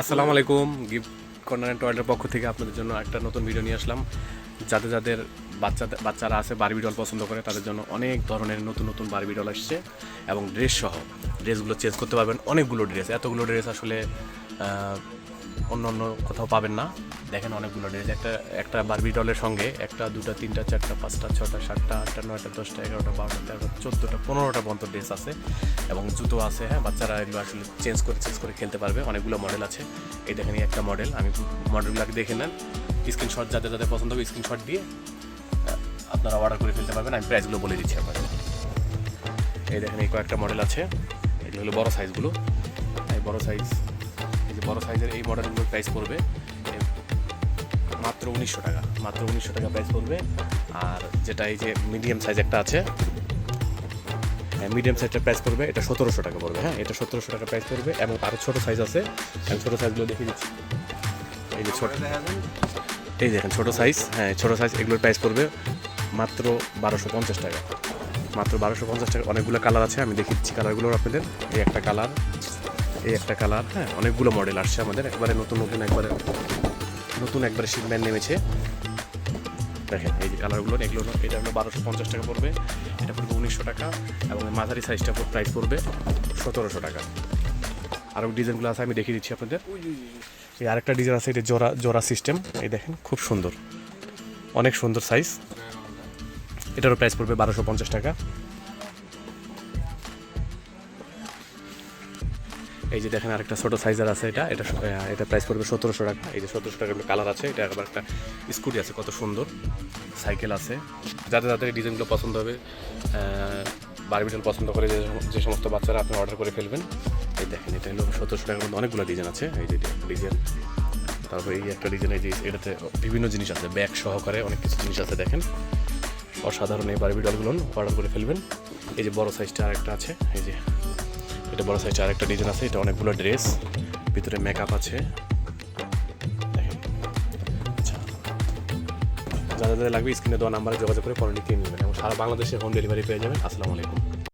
আসসালামু আলাইকুম। Gift corner টয়েলের পক্ষ থেকে আপনাদের জন্য একটা নতুন ভিডিও নিয়ে আসলাম। যাদের যাদের বাচ্চাদের বাচ্চারা আছে বারবি ডল পছন্দ করে তাদের জন্য অনেক ধরনের নতুন নতুন বারবি ডল আসছে এবং ড্রেস সহ। ড্রেসগুলো চেঞ্জ করতে পারবেন। অনেকগুলো ড্রেস এতগুলো ড্রেস আসলে অন্য অন্য কোথাও পাবেন না। দেখেন অনেকগুলো ড্রেস, একটা একটা বারবি ডলের সঙ্গে একটা, দুটা, তিনটা, চারটা, পাঁচটা ছটা সাতটা, আটটা, নয়টা, দশটা, এগারোটা, বারোটা, তেরোটা, চোদ্দোটা, পনেরোটা পর্যন্ত ড্রেস আছে এবং জুতো আছে হ্যাঁ বাচ্চারা এগুলো আসলে চেঞ্জ করে চেঞ্জ করে খেলতে পারবে। অনেকগুলো মডেল আছে। এই দেখেন একটা মডেল আমি মডেলগুলোকে দেখে নেন। স্ক্রিনশট যাদের যাদের পছন্দ হবে স্ক্রিনশট দিয়ে আপনারা অর্ডার করে ফেলতে পারবেন। আমি প্রাইসগুলো বলে দিচ্ছি আপনাদের। এই দেখেন এই কয়েকটা মডেল আছে। এগুলো হলো বড় সাইজগুলো এই বড়ো সাইজ বড় সাইজের এই মডেলগুলোর প্রাইস পড়বে মাত্র উনিশশো টাকা, মাত্র উনিশশো টাকা প্রাইস পড়বে। আর যেটা এই যে মিডিয়াম সাইজ একটা আছে মিডিয়াম সাইজটা প্রাইস পড়বে, এটা সতেরোশো টাকা পড়বে হ্যাঁ এটা সতেরোশো টাকা প্রাইস পড়বে এবং আরও ছোটো সাইজ আছে। আমি ছোটো সাইজগুলো দেখিয়ে দিচ্ছি। এই যে ছোটো এই দেখেন, ছোটো সাইজ হ্যাঁ ছোটো সাইজ এগুলোর প্রাইস পড়বে মাত্র বারোশো পঞ্চাশ টাকা। মাত্র বারোশো পঞ্চাশ টাকা, অনেকগুলো কালার আছে, আমি দেখিয়ে দিচ্ছি কালারগুলো আপনাদের। এই একটা কালার এই একটা কালার হ্যাঁ অনেকগুলো মডেল আসছে আমাদের। একবারে নতুন নতুন একবারে নতুন একবারে শিপম্যান নেমেছে। দেখেন এই যে কালারগুলো এগুলো এটা হলো বারোশো পঞ্চাশ টাকা পড়বে। এটা পড়বে উনিশশো টাকা এবং মাঝারি সাইজটা প্রাইস পড়বে সতেরোশো টাকা। আরও ডিজাইনগুলো আছে আমি দেখিয়ে দিচ্ছি আপনাদের। এই আরেকটা ডিজাইন আছে এটা জোড়া জোড়া সিস্টেম এই দেখেন খুব সুন্দর। অনেক সুন্দর সাইজ এটারও প্রাইস পড়বে বারোশো পঞ্চাশ টাকা। এই যে দেখেন আরেকটা ছোটো সাইজের আছে এটা এটা এটা প্রাইস পড়বে সতেরোশো টাকা। এই যে সতেরোশো টাকার কালার আছে, এটা আবার একটা স্কুটি আছে, কত সুন্দর। সাইকেল আছে। যাদের যাদের এই ডিজাইনগুলো পছন্দ হবে বারবিটাল পছন্দ করে যে যে সমস্ত বাচ্চারা আপনি অর্ডার করে ফেলবেন। এই দেখেন, এটা হলো সতেরোশো টাকার মধ্যে অনেকগুলো ডিজাইন আছে। এই যে ডিজাইন তারপর এই একটা ডিজাইন এই যে এটাতে বিভিন্ন জিনিস আছে ব্যাগ সহকারে অনেক কিছু জিনিস আছে, দেখেন। অসাধারণ এই বারবি ডলগুলো অর্ডার করে ফেলবেন। এই যে বড় সাইজটা আরেকটা আছে, এই যে এটা বড় সাইজ আরেকটা ডিজাইন আছে, এটা অনেকগুলো ড্রেস ভিতরে মেকআপ আছে। আচ্ছা। যাদের যাদের লাগবে স্ক্রিনে দেওয়া নাম্বারে যোগাযোগ করে পরে নিতে নেবেন, এবং সারা বাংলাদেশে হোম ডেলিভারি পেয়ে যাবেন। আসসালামু আলাইকুম।